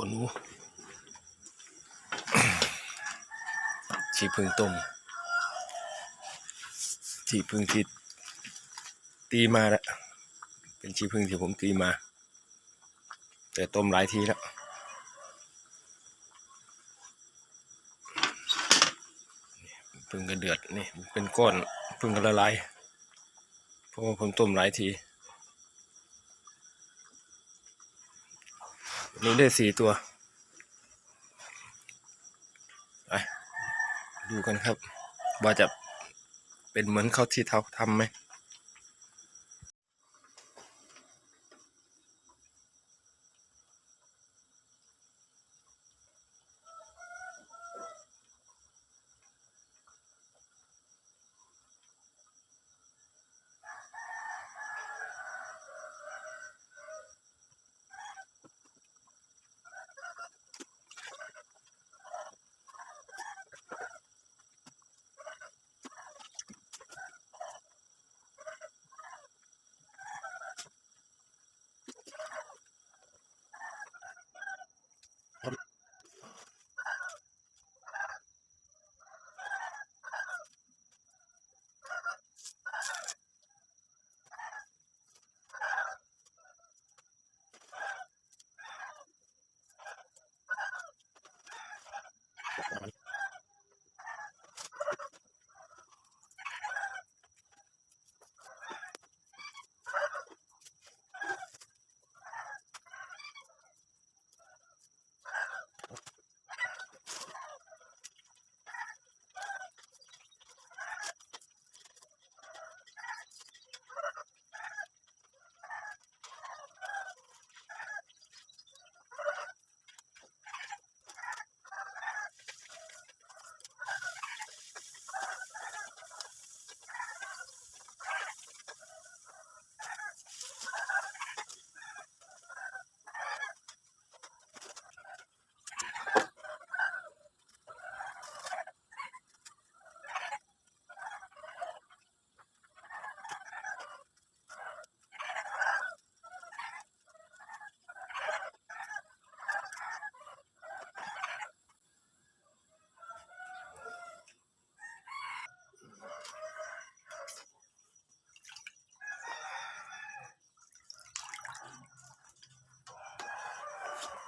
ขนหนูชีพึ่งต้มชีพึ่งที่ตีมาแล้วเป็นชีพึ่งที่ผมตีมา แต่ต้มหลายทีแล้วพึ่งก็เดือดนี่เป็นก้อนพึ่งก็ละลายเพราะว่าผมต้มหลายที นี่ได้สี่ตัวไปดูกันครับ ว่าจะเป็นเหมือนเขาที่เขาทำไหม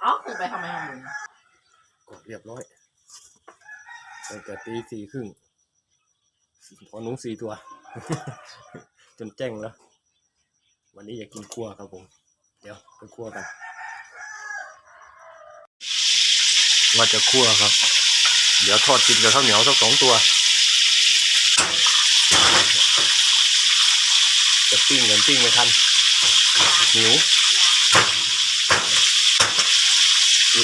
เอ้าคือไปทำไมของมึงกดเรียบร้อยตั้งแต่ตีสี่ครึ่งพอหนุ้งสี่ตัว จนแจ้งแล้ว วันนี้อยากกินคั่วครับผม เดี๋ยวไปคั่วกัน ว่าจะคั่วครับ เดี๋ยวทอดกินกับข้าวเหนียวสักสองตัว จะปิ้งกันปิ้งไม่ทันหิวอุ๊ย ก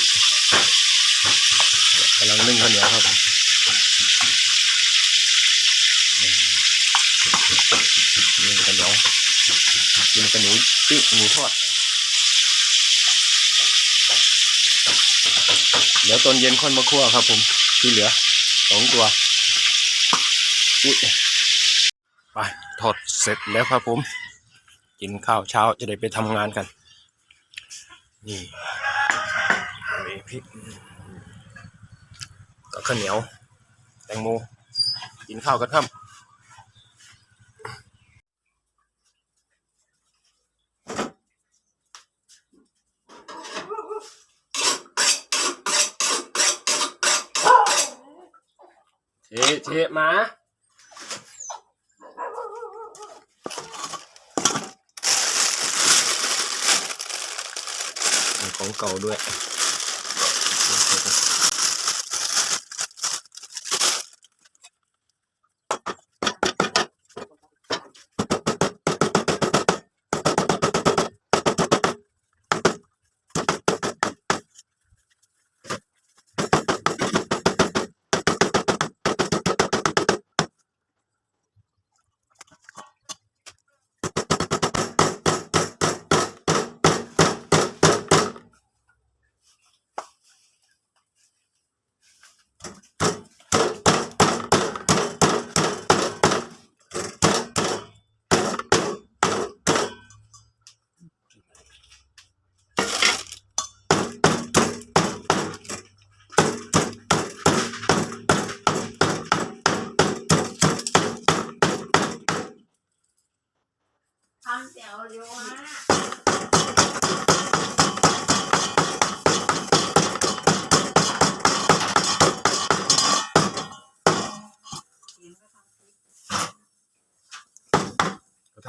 ำลังนึ่งข้าวเหนียวครับนึ่งข้าวเหนียวกินกับหนูปิ้งหมูทอดเดี๋ยวตอนเย็นค่อยมาคั่วครับ ผมที่เหลือสองตัวอุ้ยไปทอดเสร็จแล้วครับผม กินข้าวเช้าจะได้ไปทำงานกันนี่ พริกกับข้าวเหนียว แตงโม กินข้าวกันครับเชเชมาของเก่าด้วย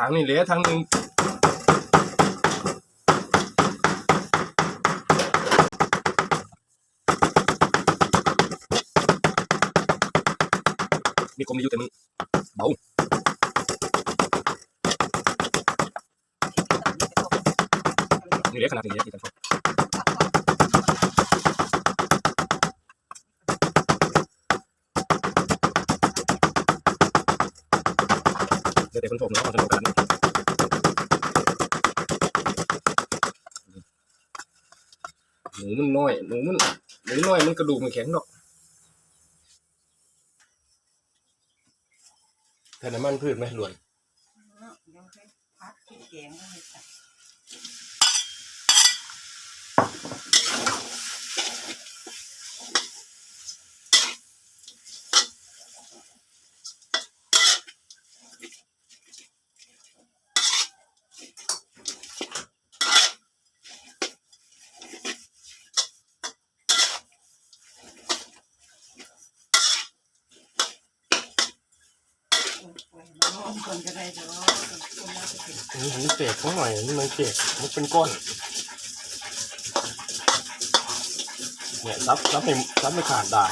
างนี้เหลือทางหนึ่งมีกลมมีอยู่แต่มันเบานี่เหลือขนาดนี้ที่กันชอบเดี๋ยวเดี๋ยวคนชมเนาะคนชม มันน้อยหนูมันหนูน้อยมันกระดูกมันแข็งดอกแต่น้ำมันพืชไหมหลวนเดี๋ยวให้พักที่แกงให้ตัด คนก็ได้เนาะคนเราจะเป็นอันนี้มันเปียกของหน่อยนี่มันเปียกมันเป็นก้อนเนี่ยซับซับไม่ซับไม่ขาดด่า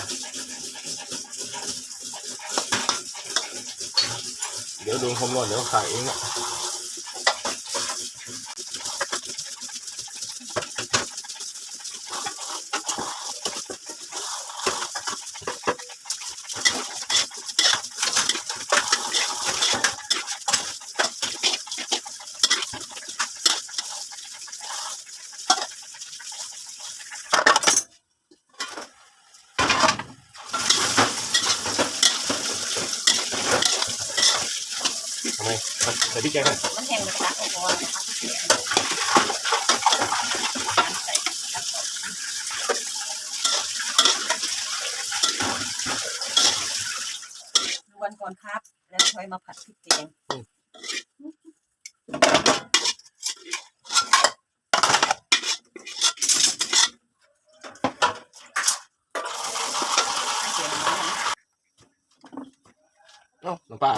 เดี๋ยวโดนความร้อนเดี๋ยวขายเองอะ ทำไมใส่พริกแกงให้มันแห้งเลยค่ะเพราะว่าพักที่แกงใส่ตักก่อนวันก่อนครับ แล้วค่อยมาผัดพริกแกงเอ้าน้ำปลา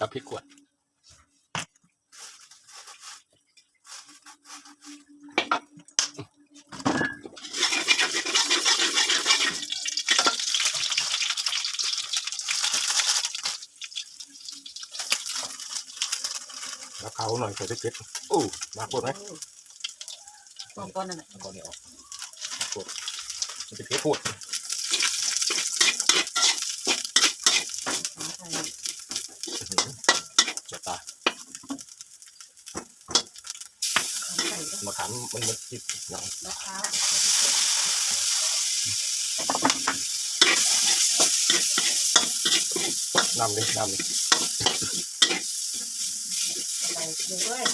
จับพริกขวด แล้วเขาหน่อยใส่พริกเผ็ดโอ้มากปวดไหมต้มก้อนนั่นแหละแล้วก็เนี่ยออกปวดมันเป็นเผ็ดปวดใส่เจ็บตาใส่มะขามมันมันจิบหนังมะพร้าวน้ำเลยน้ำเลย ใส่เกลือด้วย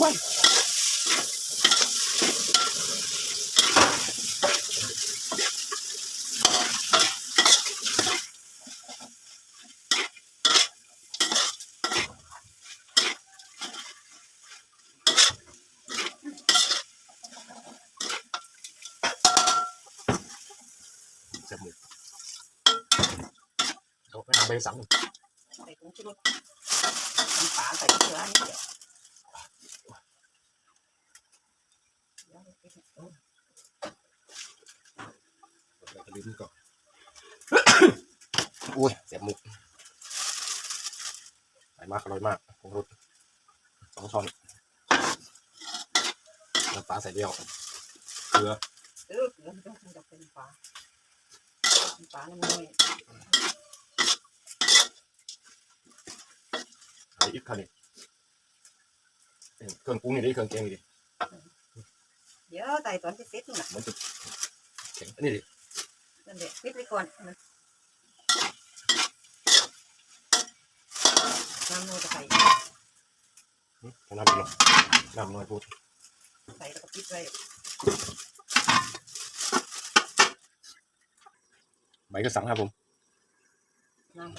ว้ายเจ็บมือ เอาไปทำใสังใส่ผงชูรสน้ำปลาใส่เกลือนิดเดียวแล้วก็ลิ้นก่อนอุ้ยเสียบมุกอร่อยมากอร่อยมากผงรสสองช้อนน้ำปลาใส่เดียวเกลือเออเกลือไม่ต้องทำจากเป็นปลาปลาน้ำน้ อยใส่อีกคันนี้เครื่องปรุงนี่ดิเครื่องแกงนี่ดิเดี๋ยวใส่ตอนที่เสร็จนี่นะมันจะแข็งอันนี้ดินั่นแหละปิดไว้ก่อนนะน้ำน้อยจะใส่อืมเอาน้ำอีกหน่อยน้ำน้อยพูดใส่แล้วก็ปิดไว้ใบกระสังครับผม น้ำ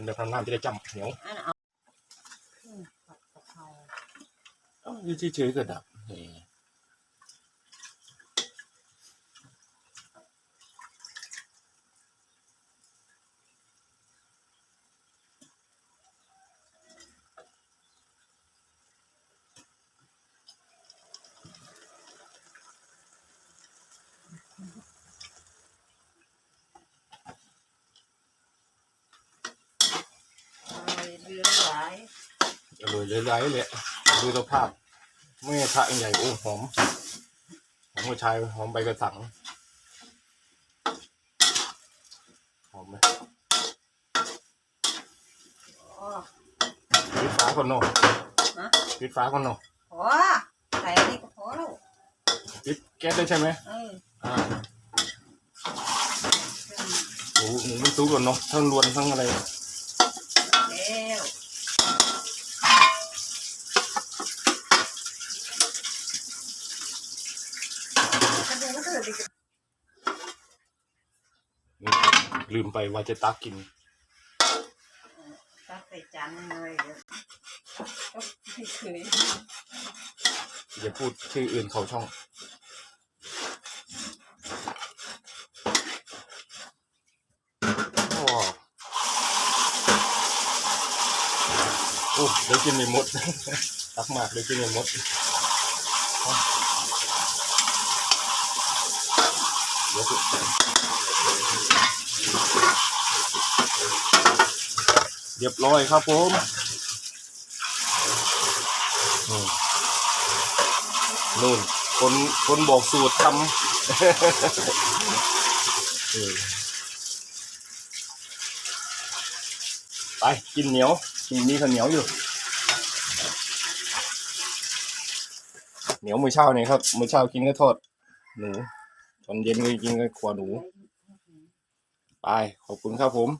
เป็นแบบน้ำๆจะได้จำเหนียวอันเอาอืมผัดกะเพรา เอ้าอยู่เฉยๆก็ดับเฮ้ยเอาเรือหลาย อร่อยเลยไรเลยดูสภาพไม่ทะใหญ่โอ้หอมหอมกระชายหอมใบกระสังหอมไหมอ๋อปิดฟ้าก่อนเนาะฮะปิดฟ้าก่อนเนาะพอใส่อันนี้ก็พอแล้วปิดแก๊สได้ใช่ไหมเอออ่าเครื่องหมูหมูมันซุกก่อนเนาะทั้งรวนทั้งอะไร แล้วก็เดี๋ยวก็เกิดอีก นี่ ลืมไปว่าจะตักกิน ตักใส่จานหนึงเลยเดี๋ยวก็ไม่เคยอย่าพูดชื่ออื่นเขาช่อง โอ้โอ้เดี๋ยวกินไม่หมด ตักมากเดี๋ยวกินไม่หมดเอาเดี๋ยว เรียบร้อยครับผมอืมนู่นคนคนบอกสูตรทำเออไปกินเหนียวกินมีข้าวเหนียวอยู่ เหนียวมื้อเช้านี่ครับมื้อเช้ากินก็ทอดหนูตอนเย็นก็กินก็ขวาหนู ไป ขอบคุณครับผม